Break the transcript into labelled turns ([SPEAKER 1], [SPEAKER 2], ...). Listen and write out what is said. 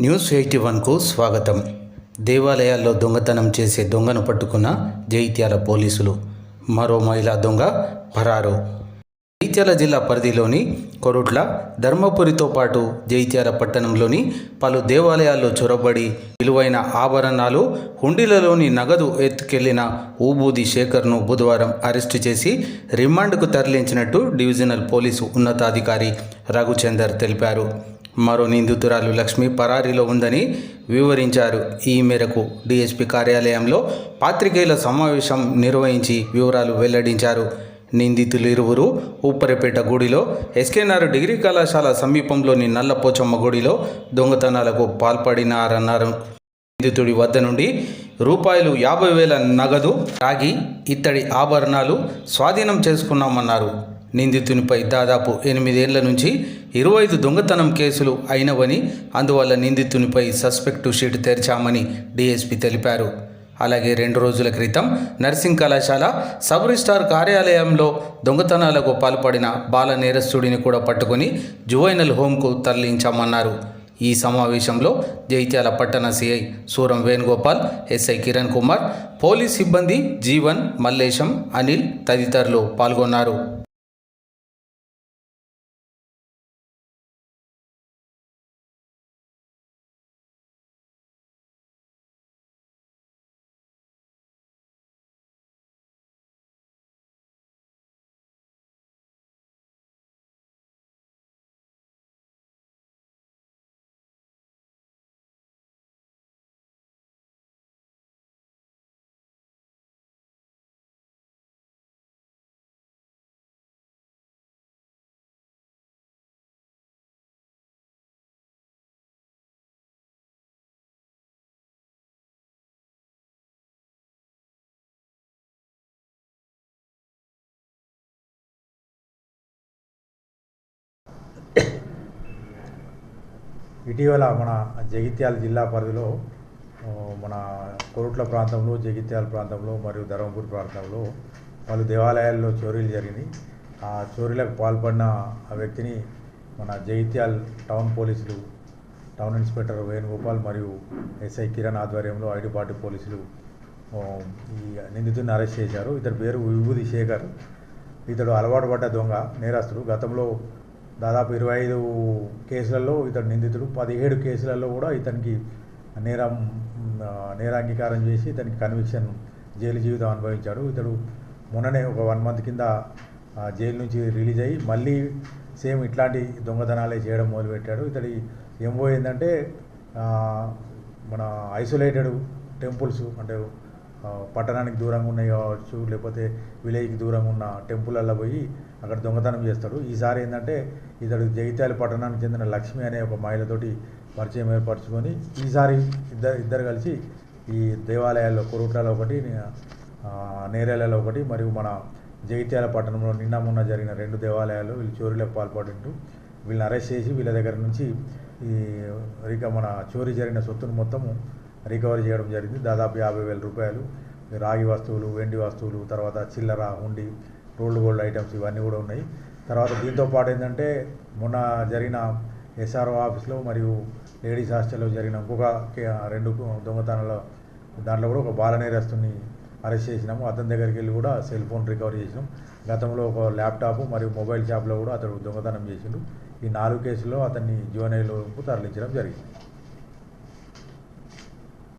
[SPEAKER 1] News eighty వన్కు స్వాగతం. దేవాలయాల్లో దొంగతనం చేసే దొంగను పట్టుకున్న జైత్యాల పోలీసులు. మరో మహిళా దొంగ పరారు. జైత్యాల జిల్లా పరిధిలోని కొరుట్ల ధర్మపురితో పాటు జైత్యాల పట్టణంలోని పలు దేవాలయాల్లో చొరబడి విలువైన ఆభరణాలు హుండీలలోని నగదు ఎత్తుకెళ్ళిన ఊబూది శేఖర్ను బుధవారం అరెస్టు చేసి రిమాండ్కు తరలించినట్టు డివిజనల్ పోలీసు ఉన్నతాధికారి రఘుచందర్ తెలిపారు. మరో నిందితురాలు లక్ష్మి పరారీలో ఉందని వివరించారు. ఈ మేరకు డీఎస్పీ కార్యాలయంలో పాత్రికేయుల సమావేశం నిర్వహించి వివరాలు వెల్లడించారు. నిందితులు ఇరువురు ఉప్పరిపేట గుడిలో ఎస్కేనార్ డిగ్రీ కళాశాల సమీపంలోని నల్లపోచమ్మ గుడిలో దొంగతనాలకు పాల్పడినారన్నారు. నిందితుడి వద్ద నుండి రూపాయలు యాభై వేల నగదు రాగి ఇత్తడి ఆభరణాలు స్వాధీనం చేసుకున్నామన్నారు. నిందితునిపై దాదాపు ఎనిమిదేళ్ళ నుంచి ఇరవై ఐదు దొంగతనం కేసులు అయినవని అందువల్ల నిందితునిపై సస్పెక్టు షీట్ తెరిచామని డీఎస్పీ తెలిపారు. అలాగే రెండు రోజుల క్రితం నర్సింగ్ కళాశాల సబ్ రిజిస్టార్ కార్యాలయంలో దొంగతనాలకు పాల్పడిన బాల నేరస్తుడిని కూడా పట్టుకొని జువైనల్ హోంకు తరలించామన్నారు. ఈ సమావేశంలో జైత్యాల పట్టణ CI Suram Venugopal SI Kiran Kumar police సిబ్బంది జీవన్ మల్లేశం అనిల్ తదితరులు పాల్గొన్నారు.
[SPEAKER 2] ఇటీవల మన జగిత్యాల జిల్లా పరిధిలో మన కొరుట్ల ప్రాంతంలో జగిత్యాల ప్రాంతంలో మరియు ధర్మపూర్ ప్రాంతంలో పలు దేవాలయాల్లో చోరీలు జరిగినాయి ఆ చోరీలకు పాల్పడిన ఆ వ్యక్తిని మన జగిత్యాల టౌన్ పోలీసులు టౌన్ ఇన్స్పెక్టర్ వేణుగోపాల్ మరియు ఎస్ఐ కిరణ్ ఆధ్వర్యంలో ఐడి పార్టీ పోలీసులు ఈ నిందితుడిని అరెస్ట్ చేశారు. ఇతడి పేరు విభూతి శేఖర్. ఇతడు అలవాటు పడ్డ దొంగ నేరస్తుడు. గతంలో దాదాపు ఇరవై ఐదు కేసులలో ఇతడు నిందితుడు పదిహేడు కేసులలో కూడా ఇతనికి నేరం నేరాంగీకారం చేసి ఇతనికి కన్విక్షన్ జైలు జీవితం అనుభవించాడు. ఇతడు మొన్ననే ఒక వన్ మంత్ కింద జైలు నుంచి రిలీజ్ అయ్యి మళ్ళీ సేమ్ ఇట్లాంటి దొంగతనాలే చేయడం మొదలుపెట్టాడు. ఇతడి ఎంఓ ఏంటంటే మన ఐసోలేటెడ్ టెంపుల్స్ అంటే పట్టణానికి దూరంగా ఉన్నాయి కావచ్చు లేకపోతే విలేజ్కి దూరంగా ఉన్న టెంపుల్లో పోయి అక్కడ దొంగతనం చేస్తాడు. ఈసారి ఏంటంటే ఇతడు జగిత్యాల పట్టణానికి చెందిన లక్ష్మి అనే ఒక మహిళతోటి పరిచయం ఏర్పరచుకొని ఈసారి ఇద్దరు ఇద్దరు కలిసి ఈ దేవాలయాల్లో కొరుట్లలో ఒకటి నేరాలలో నేరేలలో ఒకటి మరియు మన జగిత్యాల పట్టణంలో నిన్న మొన్న జరిగిన రెండు దేవాలయాలు వీళ్ళు చోరీలకు పాల్పడింటూ వీళ్ళని అరెస్ట్ చేసి వీళ్ళ దగ్గర నుంచి ఈ ఇక మన చోరీ జరిగిన సొత్తును మొత్తము రికవరీ చేయడం జరిగింది. దాదాపు యాభై వేల రూపాయలు. రాగి వస్తువులు వెండి వస్తువులు తర్వాత చిల్లర హుండి రోల్డ్ గోల్డ్ ఐటమ్స్ ఇవన్నీ కూడా ఉన్నాయి. తర్వాత దీంతో పాటు ఏంటంటే మొన్న జరిగిన ఎస్ఆర్ఓ ఆఫీస్లో మరియు లేడీస్ హాస్టల్లో జరిగిన ఇంకొక రెండు దొంగతనాల దాంట్లో కూడా ఒక బాల నేరస్తుని అరెస్ట్ చేసినాము. అతని దగ్గరికి వెళ్ళి కూడా సెల్ ఫోన్ రికవరీ చేసినాం. గతంలో ఒక ల్యాప్టాప్ మరియు మొబైల్ షాప్లో కూడా అతడు దొంగతనం చేసిండు. ఈ నాలుగు కేసుల్లో అతన్ని జువనైలోకి తరలించడం జరిగింది.